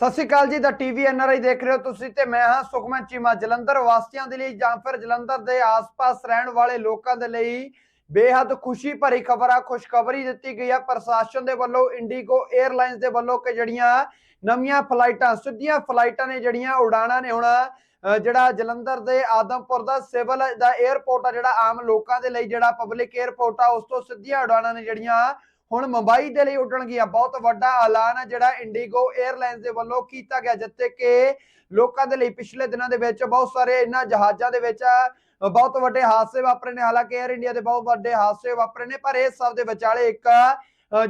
ਸਤਿ ਸ਼੍ਰੀ ਅਕਾਲ ਜੀ, ਦਾ TV NRI ਦੇਖ ਰਹੇ ਹੋ ਤੁਸੀਂ ਤੇ ਮੈਂ ਹਾਂ ਸੁਖਮਨ ਚੀਮਾ, ਜਲੰਧਰ ਵਾਸੀਆਂ ਦੇ ਲਈ ਜਾਂ ਫਿਰ ਜਲੰਧਰ ਦੇ ਆਸ-ਪਾਸ ਰਹਿਣ ਵਾਲੇ ਲੋਕਾਂ ਦੇ ਲਈ ਬੇਹੱਦ ਖੁਸ਼ੀ ਭਰੀ ਖਬਰ ਆ, ਖੁਸ਼ਖਬਰੀ ਦਿੱਤੀ ਗਈ ਆ ਪ੍ਰਸ਼ਾਸਨ ਦੇ ਵੱਲੋਂ ਇੰਡੀਗੋ 에ਅਰਲਾਈਨਸ ਦੇ ਵੱਲੋਂ ਕਿ ਜਿਹੜੀਆਂ ਨਵੀਆਂ ਫਲਾਈਟਾਂ, ਸਿੱਧੀਆਂ ਫਲਾਈਟਾਂ ਨੇ ਜਿਹੜੀਆਂ ਉਡਾਣਾਂ ਨੇ ਹੁਣ ਜਿਹੜਾ ਜਲੰਧਰ ਦੇ ਆਦਮਪੁਰ ਦਾ ਸਿਵਲ ਦਾ 에ਅਰਪੋਰਟ ਆ ਜਿਹੜਾ ਆਮ ਲੋਕਾਂ ਦੇ ਲਈ ਜਿਹੜਾ ਪਬਲਿਕ 에ਅਰਪੋਰਟ ਆ, ਉਸ ਤੋਂ ਸਿੱਧੀਆਂ ਉਡਾਣਾਂ ਨੇ ਜਿਹੜੀਆਂ ਹੁਣ ਮੁੰਬਈ ਦੇ ਲਈ ਉੱਡਣਗੀਆਂ। ਬਹੁਤ ਵੱਡਾ ਐਲਾਨ ਹੈ ਜਿਹੜਾ ਇੰਡੀਗੋ 에ਅਰਲਾਈਨਸ ਦੇ ਵੱਲੋਂ ਕੀਤਾ ਗਿਆ ਜਿੱਤੇ ਕਿ ਲੋਕਾਂ ਦੇ ਲਈ ਪਿਛਲੇ ਦਿਨਾਂ ਦੇ ਵਿੱਚ ਬਹੁਤ ਸਾਰੇ ਇਹਨਾਂ ਜਹਾਜ਼ਾਂ ਦੇ ਵਿੱਚ ਬਹੁਤ ਵੱਡੇ ਹਾਦਸੇ ਵਾਪਰੇ ਨੇ। ਹਾਲਾਂਕਿ 에ਅਰ ਇੰਡੀਆ ਦੇ ਬਹੁਤ ਵੱਡੇ ਹਾਦਸੇ ਵਾਪਰੇ ਨੇ, ਪਰ ਇਹ ਸਭ ਦੇ ਵਿਚਾਲੇ ਇੱਕ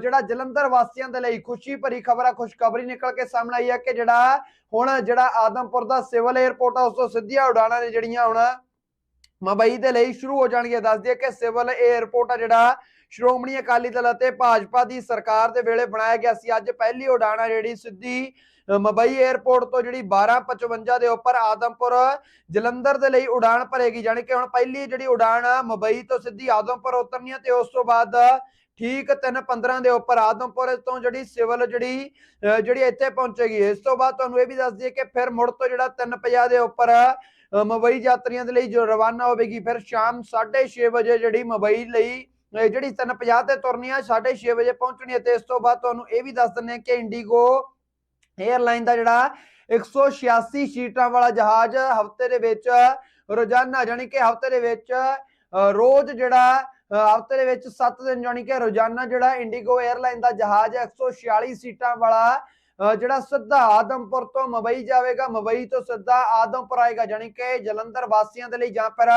ਜਿਹੜਾ ਜਲੰਧਰ ਵਾਸੀਆਂ ਦੇ ਲਈ ਖੁਸ਼ੀ ਭਰੀ ਖਬਰ ਆ ਖੁਸ਼ਖਬਰੀ ਨਿਕਲ ਕੇ ਸਾਹਮਣੇ ਆਈ ਹੈ ਕਿ ਜਿਹੜਾ ਹੁਣ ਜਿਹੜਾ ਆਦਮਪੁਰ ਦਾ ਸਿਵਲ 에ਅਰਪੋਰਟ ਆ, ਉਸ ਤੋਂ ਸਿੱਧੀਆਂ ਉਡਾਣਾਂ ਨੇ ਜਿਹੜੀਆਂ ਹੁਣ ਮੁੰਬਈ ਦੇ ਲਈ ਸ਼ੁਰੂ ਹੋ ਜਾਣਗੀਆਂ। ਦੱਸ ਦਈਏ ਕਿ ਸਿਵਲ 에ਅਰਪੋਰਟ ਆ ਜਿਹੜਾ ਸ਼੍ਰੋਮਣੀ ਅਕਾਲੀ ਦਲ ਅਤੇ ਭਾਜਪਾ ਦੀ ਸਰਕਾਰ ਦੇ ਵੇਲੇ ਬਣਾਇਆ ਗਿਆ ਸੀ। ਅੱਜ ਪਹਿਲੀ ਉਡਾਣ ਆ ਜਿਹੜੀ, ਸਿੱਧੀ ਮੁੰਬਈ 에ਅਰਪੋਰਟ ਤੋਂ ਜਿਹੜੀ 1255 ਦੇ ਉੱਪਰ ਆਦਮਪੁਰ ਜਲੰਧਰ ਦੇ ਲਈ ਉਡਾਣ ਭਰੇਗੀ। ਜਾਣੀ ਕਿ ਹੁਣ ਪਹਿਲੀ ਜਿਹੜੀ ਉਡਾਣ ਮੁੰਬਈ ਤੋਂ ਸਿੱਧੀ ਆਦਮਪੁਰ ਉਤਰਨੀ ਹੈ ਤੇ ਉਸ ਤੋਂ ਬਾਅਦ ਠੀਕ 3:15 ਦੇ ਉੱਪਰ ਆਦਮਪੁਰ ਤੋਂ ਜਿਹੜੀ ਸਿਵਲ ਜਿਹੜੀ ਜਿਹੜੀ ਇੱਥੇ ਪਹੁੰਚੇਗੀ। ਇਸ ਤੋਂ ਬਾਅਦ ਤੁਹਾਨੂੰ ਇਹ ਵੀ ਦੱਸ ਦਈਏ ਕਿ ਫਿਰ ਮੁੜ ਤੋਂ ਜਿਹੜਾ 3:50 ਦੇ ਉੱਪਰ ਮੁੰਬਈ ਯਾਤਰੀਆਂ ਦੇ ਲਈ ਜੋ ਰਵਾਨਾ ਹੋਵੇਗੀ, ਫਿਰ ਸ਼ਾਮ 6:30 ਵਜੇ ਜਿਹੜੀ ਮੁੰਬਈ ਲਈ ਜਿਹੜੀ 350 ਤੇ ਤੁਰਨੀ ਆ 6:30 ਵਜੇ ਪਹੁੰਚਣੀ ਹੈ ਤੇ ਇਸ ਤੋਂ ਬਾਅਦ ਤੁਹਾਨੂੰ ਇਹ ਵੀ ਦੱਸ ਦਿੰਦੇ ਹਾਂ ਕਿ ਇੰਡੀਗੋ 에ਅਰਲਾਈਨ ਦਾ ਜਿਹੜਾ 186 ਸੀਟਾਂ ਵਾਲਾ ਜਹਾਜ਼ ਹਫ਼ਤੇ ਦੇ ਵਿੱਚ ਰੋਜ਼ਾਨਾ ਜਾਨੀ ਕਿ ਹਫ਼ਤੇ ਦੇ ਵਿੱਚ ਰੋਜ਼ ਜਿਹੜਾ ਹਫ਼ਤੇ ਦੇ ਵਿੱਚ 7 ਦਿਨ ਜਾਨੀ ਕਿ ਰੋਜ਼ਾਨਾ ਜਿਹੜਾ ਇੰਡੀਗੋ 에ਅਰਲਾਈਨ ਦਾ ਜਹਾਜ਼ 146 ਸੀਟਾਂ ਵਾਲਾ ਜਿਹੜਾ ਸਿੱਧਾ ਆਦਮਪੁਰ ਤੋਂ ਮਬਈ ਜਾਵੇਗਾ, ਮਬਈ ਤੋਂ ਸਿੱਧਾ ਆਦਮਪੁਰ ਆਏਗਾ ਜਾਨੀ ਕਿ ਜਲੰਧਰ ਵਾਸੀਆਂ ਦੇ ਲਈ ਜਾਂ ਪਰ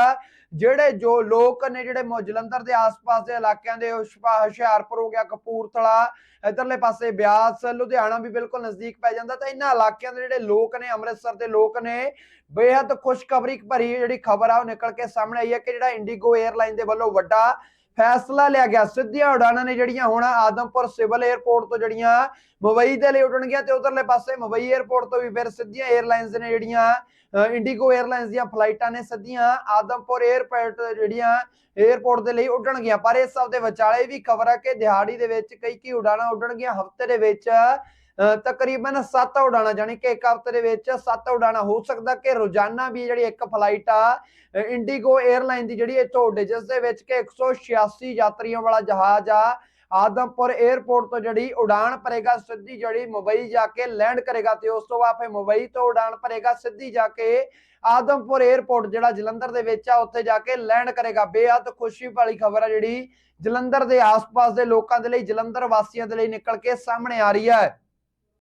ਜਿਹੜੇ ਜੋ ਲੋਕ ਨੇ, ਜਿਹੜੇ ਜਲੰਧਰ ਦੇ ਆਸ-ਪਾਸ ਦੇ ਇਲਾਕਿਆਂ ਦੇ ਹੁਸ਼ਿਆਰਪੁਰ ਹੋ ਗਿਆ, ਕਪੂਰਥਲਾ, ਇਧਰਲੇ ਪਾਸੇ ਬਿਆਸ, ਲੁਧਿਆਣਾ ਵੀ ਬਿਲਕੁਲ ਨਜ਼ਦੀਕ ਪੈ ਜਾਂਦਾ। ਤਾਂ ਇਹਨਾਂ ਇਲਾਕਿਆਂ ਦੇ ਜਿਹੜੇ ਲੋਕ ਨੇ, ਅੰਮ੍ਰਿਤਸਰ ਦੇ ਲੋਕ ਨੇ, ਬੇਹੱਦ ਖੁਸ਼ਖਬਰੀ ਭਰੀ ਜਿਹੜੀ ਖਬਰ ਆ, ਉਹ ਨਿਕਲ ਕੇ ਸਾਹਮਣੇ ਆਈ ਹੈ ਕਿ ਜਿਹੜਾ ਇੰਡੀਗੋ 에ਅਰਲਾਈਨ ਦੇ ਵੱਲੋਂ ਵੱਡਾ ਫੈਸਲਾ ਲਿਆ ਗਿਆ। ਸਿੱਧੀਆਂ ਉਡਾਨਾਂ ਨੇ ਜਿਹੜੀਆਂ ਹੁਣ ਆਦਮਪੁਰ ਸਿਵਲ 에ਅਰਪੋਰਟ ਤੋਂ ਜਿਹੜੀਆਂ ਮੁੰਬਈ ਦੇ ਲਈ ਉਡਣਗੀਆਂ ਤੇ ਉਧਰਲੇ ਪਾਸੇ ਮੁੰਬਈ 에ਅਰਪੋਰਟ ਤੋਂ ਵੀ ਫਿਰ ਸਿੱਧੀਆਂ 에ਅਰਲਾਈਨਸ ਨੇ ਜਿਹੜੀਆਂ ਇੰਡੀਗੋ 에ਅਰਲਾਈਨਸ ਦੀਆਂ ਫਲਾਈਟਾਂ ਨੇ ਸਿੱਧੀਆਂ ਆਦਮਪੁਰ 에ਅਰਪੋਰਟ ਜਿਹੜੀਆਂ 에ਅਰਪੋਰਟ ਦੇ ਲਈ ਉਡਣਗੀਆਂ ਪਰ ਇਸ ਸਭ ਦੇ ਵਿਚਾਲੇ ਵੀ ਖਬਰ ਹੈ ਕਿ ਦਿਹਾੜੀ ਦੇ ਵਿੱਚ ਕਈ ਕਈ ਉਡਾਨਾਂ ਉਡਣਗੀਆਂ ਹਫ਼ਤੇ ਦੇ ਵਿੱਚ ਤਕਰੀਬਨ 7 ਉਡਾਣਾ ਜਾਨੀ ਕਿ ਇੱਕ ਹਫ਼ਤੇ ਦੇ ਵਿੱਚ 7 ਉਡਾਣਾ ਹੋ ਸਕਦਾ ਕਿ ਰੋਜ਼ਾਨਾ ਵੀ ਜਿਹੜੀ ਇੱਕ ਫਲਾਈਟ ਆ ਇੰਡੀਗੋ 에ਅਰਲਾਈਨ ਦੀ ਜਿਹੜੀ ਇੱਥੋਂ ਉੱਡੇ ਜਿਸ ਦੇ ਵਿੱਚ ਕਿ 186 ਯਾਤਰੀਆਂ ਵਾਲਾ ਜਹਾਜ਼ ਆ, ਆਦਮਪੁਰ 에ਅਰਪੋਰਟ ਤੋਂ ਜਿਹੜੀ ਉਡਾਣ ਭਰੇਗਾ, ਸਿੱਧੀ ਜਿਹੜੀ ਮੁੰਬਈ ਜਾ ਕੇ ਲੈਂਡ ਕਰੇਗਾ ਤੇ ਉਸ ਤੋਂ ਬਾਅਦ ਫਿਰ ਮੁੰਬਈ ਤੋਂ ਉਡਾਣ ਭਰੇਗਾ, ਸਿੱਧੀ ਜਾ ਕੇ ਆਦਮਪੁਰ 에ਅਰਪੋਰਟ ਜਿਹੜਾ ਜਲੰਧਰ ਦੇ ਵਿੱਚ ਆ, ਉੱਥੇ ਜਾ ਕੇ ਲੈਂਡ ਕਰੇਗਾ। ਬੇਹੱਦ ਖੁਸ਼ੀ ਵਾਲੀ ਖਬਰ ਆ ਜਿਹੜੀ ਜਲੰਧਰ ਦੇ ਆਸ-ਪਾਸ ਦੇ ਲੋਕਾਂ ਦੇ ਲਈ, ਜਲੰਧਰ ਵਾਸੀਆਂ ਦੇ ਲਈ ਨਿਕਲ ਕੇ ਸਾਹਮਣੇ ਆ ਰਹੀ ਹੈ।